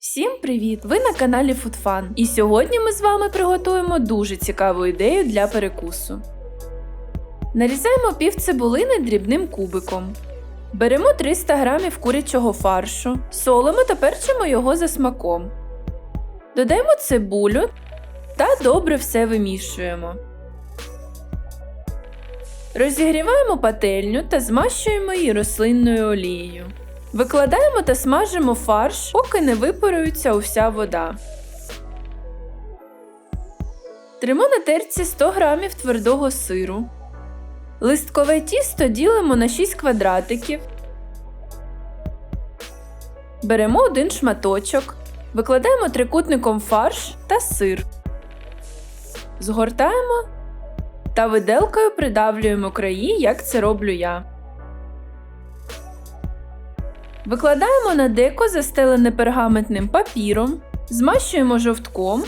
Всім привіт! Ви на каналі FoodFun. І сьогодні ми з вами приготуємо дуже цікаву ідею для перекусу. Нарізаємо пів цибулини дрібним кубиком. Беремо 300 г курячого фаршу, солимо та перчимо його за смаком. Додаємо цибулю та добре все вимішуємо. Розігріваємо пательню та змащуємо її рослинною олією. Викладаємо та смажимо фарш, поки не випарується уся вода. Тримо на терці 100 г твердого сиру. Листкове тісто ділимо на 6 квадратиків. Беремо один шматочок. Викладаємо трикутником фарш та сир. Згортаємо та виделкою придавлюємо краї, як це роблю я. Викладаємо на деко застелене пергаментним папіром, змащуємо жовтком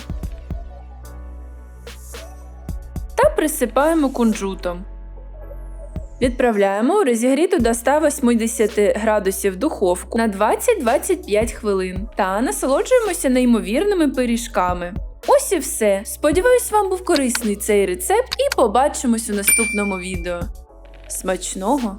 та присипаємо кунжутом. Відправляємо у розігріту до 180 градусів духовку на 20-25 хвилин та насолоджуємося неймовірними пиріжками. Ось і все. Сподіваюсь, вам був корисний цей рецепт і побачимось у наступному відео. Смачного!